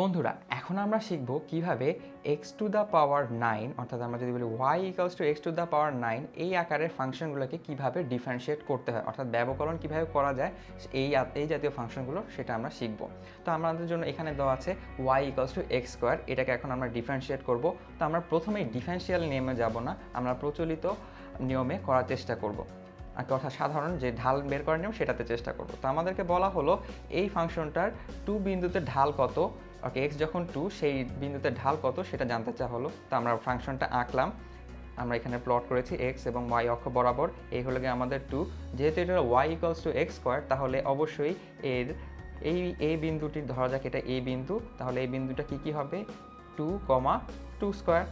বন্ধুরা, এখন আমরা শিখব কীভাবে x to the power nine অর্থাৎ আমরা যদি বলি y equals to x to the power nine এই আকারের ফাংশনগুলোকে কীভাবে ডিফারেন্সিয়েট করতে হয়, অর্থাৎ ব্যবকরণ কীভাবে করা যায়, এই এই জাতীয় ফাংশনগুলো সেটা আমরা শিখব। তো আমাদের জন্য এখানে দেওয়া আছে y equals to x square এটাকে এখন আমরা ডিফারেন্সিয়েট করব। তো আমরা প্রথমেই ডিফারেন্সিয়াল নিয়মে যাব না, আমরা প্রচলিত নিয়মে করার চেষ্টা করব। অর্থাৎ সাধারণ যে ঢাল বের করার নিয়ম সেটাতে চেষ্টা করব। তো আমাদেরকে বলা হলো এই ফাংশনটার টু বিন্দুতে ঢাল কত? ওকে এক্স যখন টু সেই বিন্দুতে ঢাল কত সেটা জানতে চা হলো। তো আমরা ফাংশনটা আঁকলাম। আমরা এখানে প্লট করেছি এক্স এবং ওয়াই অক্ষ বরাবর। এই হলো গিয়ে আমাদের টু যেহেতু এটা y equals to x square তাহলে অবশ্যই এর এই এই বিন্দুটির ধরা যাক এটা এই বিন্দু। তাহলে এই বিন্দুটা কি কি হবে? টু কমা টু স্কোয়ার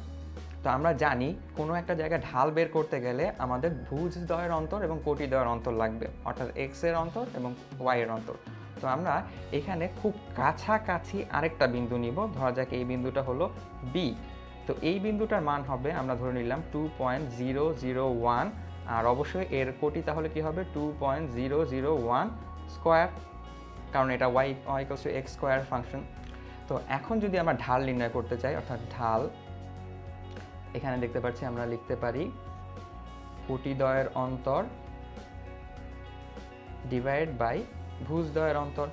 তো আমরা জানি কোনো একটা জায়গায় ঢাল বের করতে গেলে আমাদের ভুজ দয়ের অন্তর এবং কোটি দয়ের অন্তর লাগবে। অর্থাৎ এক্সের অন্তর এবং ওয়াই এর অন্তর। তো আমরা এখানে খুব কাছাকাছি আরেকটা বিন্দু নিব। ধরা যাক এই বিন্দুটা হলো বি তো এই বিন্দুটার মান হবে, আমরা ধরে নিলাম two point zero zero one আর অবশ্যই এর কোটি তাহলে কি হবে? Two point zero zero one square কারণ এটা y equals to x square function তো এখন যদি আমরা ঢাল নির্ণয় করতে চাই, অর্থাৎ ঢাল, এখানে দেখতে পাচ্ছি আমরা লিখতে পারি কোটিদ্বয়ের অন্তর ডিভাইড বাই ভুজদ্বয়ের অন্তর।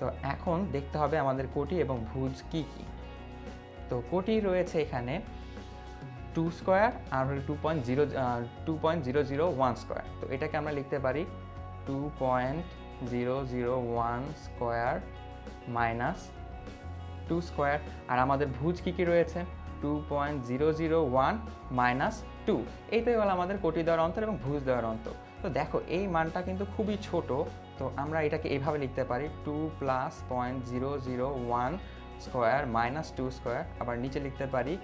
তো এখন দেখতে হবে আমাদের কোটি এবং ভুজ কি কি। তো কোটি রয়েছে এখানে টু স্কোয়ার আর two point zero two point zero zero one square. তো এটাকে আমরা লিখতে পারি two point zero zero one square minus two square. আর আমাদের ভুজ কী কী রয়েছে? Two point zero zero one minus two. এইটাই হলো আমাদের কোটি দেওয়ার অন্তর এবং ভুজ দেওয়ার অন্তর। তো দেখো, এই মানটা কিন্তু খুবই ছোট। তো আমরা এটাকে এইভাবে লিখতে পারি two plus point zero zero one square minus two square. আবার নিচে লিখতে পারি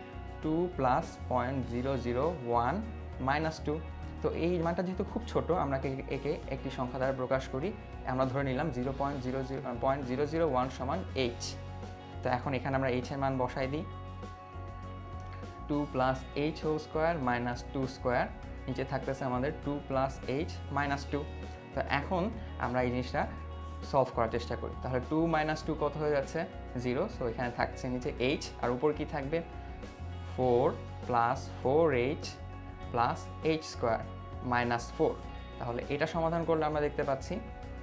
two plus point zero zero one minus two. তো এই মানটা যেহেতু খুব ছোট, আমরা একে একটি সংখ্যা দ্বারা প্রকাশ করি। আমরা ধরে নিলাম zero point zero zero, point zero zero one সমান এইচ। তো এখন এখানে আমরা এইচের মান বসাই দিই। Two plus H whole square minus two square. নিচে থাকতেছে আমাদের two plus H minus two. তো এখন আমরা এই জিনিসটা সলভ করার চেষ্টা করি। তাহলে টু মাইনাস টু কত হয়ে যাচ্ছে? জিরো সো এখানে থাকছে নিচে এইচ আর উপর কি থাকবে? Four plus four H plus H square minus four তাহলে এটা সমাধান করলে আমরা দেখতে পাচ্ছি,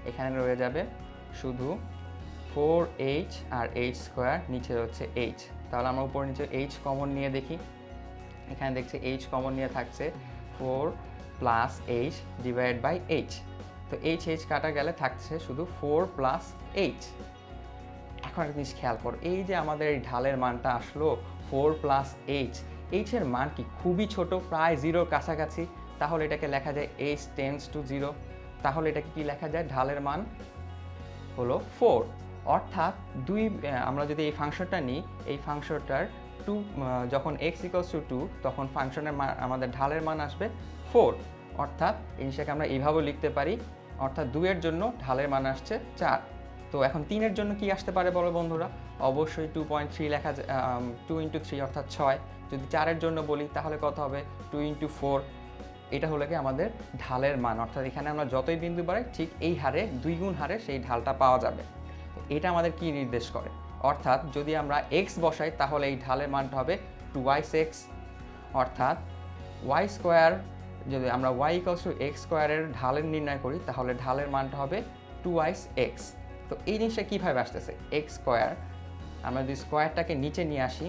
এখানে রয়ে যাবে শুধু ফোর এইচ আর এইচ স্কোয়ার নিচে হচ্ছে এইচ তাহলে আমরা উপর নিচে এইচ কমন নিয়ে দেখি। এখানে দেখছি এইচ কমন নিয়ে থাকছে four plus H divide by H তো এইচ এইচ কাটা গেলে থাকছে শুধু ফোর প্লাস এইচ এখন একটা জিনিস খেয়াল করো, এই যে আমাদের এই ঢালের মানটা আসলো ফোর প্লাস এইচ এইচের মান কি খুবই ছোট, প্রায় জিরোর কাছাকাছি, তাহলে এটাকে লেখা যায় এইচ টেন্স টু জিরো তাহলে এটাকে কি লেখা যায়? ঢালের মান হলো ফোর অর্থাৎ দুই আমরা যদি এই ফাংশনটা নিই, এই ফাংশনটার টু যখন এক্স ইকলস টু টু তখন ফাংশনের মান আমাদের ঢালের মান আসবে ফোর অর্থাৎ এই জিনিসটাকে আমরা এইভাবেও লিখতে পারি অর্থাৎ দুইয়ের জন্য ঢালের মান আসছে চার। তো এখন তিনের জন্য কি আসতে পারে বলো বন্ধুরা? অবশ্যই টু পয়েন্ট থ্রি লেখা টু ইন্টু থ্রি অর্থাৎ ছয়। যদি চারের জন্য বলি, তাহলে কত হবে? টু ইন্টু ফোর এটা হলো কি আমাদের ঢালের মান। অর্থাৎ এখানে আমরা যতই বিন্দু বাড়াই, ঠিক এই হারে, দুই গুণ হারে সেই ঢালটা পাওয়া যাবে। এটা আমাদের কি নির্দেশ করে? অর্থাৎ যদি আমরা এক্স বসাই, তাহলে এই ঢালের মানটা হবে টু ওয়াইস এক্স অর্থাৎ ওয়াই স্কোয়ার যদি আমরা ওয়াই ইকলস টু এক্স স্কোয়ারের ঢালের নির্ণয় করি, তাহলে ঢালের মানটা হবে টু ওয়াইস এক্স তো এই জিনিসটা কীভাবে আসতেছে? এক্স স্কোয়ার আমরা যদি স্কোয়ারটাকে নিচে নিয়ে আসি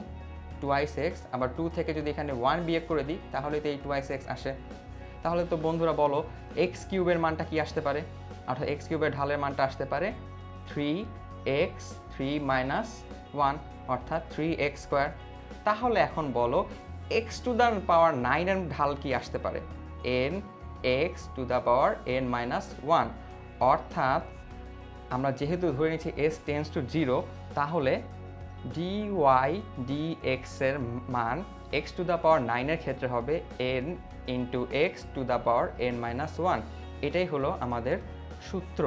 টু ওয়াইস এক্স আবার টু থেকে যদি এখানে ওয়ান বিয়োগ করে দিই, তাহলে তো এই টু ওয়াইস এক্স আসে। তাহলে তো বন্ধুরা বলো এক্স কিউবের মানটা কি আসতে পারে? অর্থাৎ এক্স কিউবের ঢালের মানটা আসতে পারে three x three minus one অর্থাৎ থ্রি এক্স স্কোয়ার তাহলে এখন বলো এক্স টু দ্য পাওয়ার নাইনের ঢাল কি আসতে পারে? N x to the power n minus one অর্থাৎ আমরা যেহেতু ধরে নিচ্ছি এস টেন্স টু জিরো তাহলে ডি ওয়াই ডি এক্সের মান এক্স টু দ্য পাওয়ার নাইনের ক্ষেত্রে হবে n into x to the power n minus one এটাই হলো আমাদের সূত্র।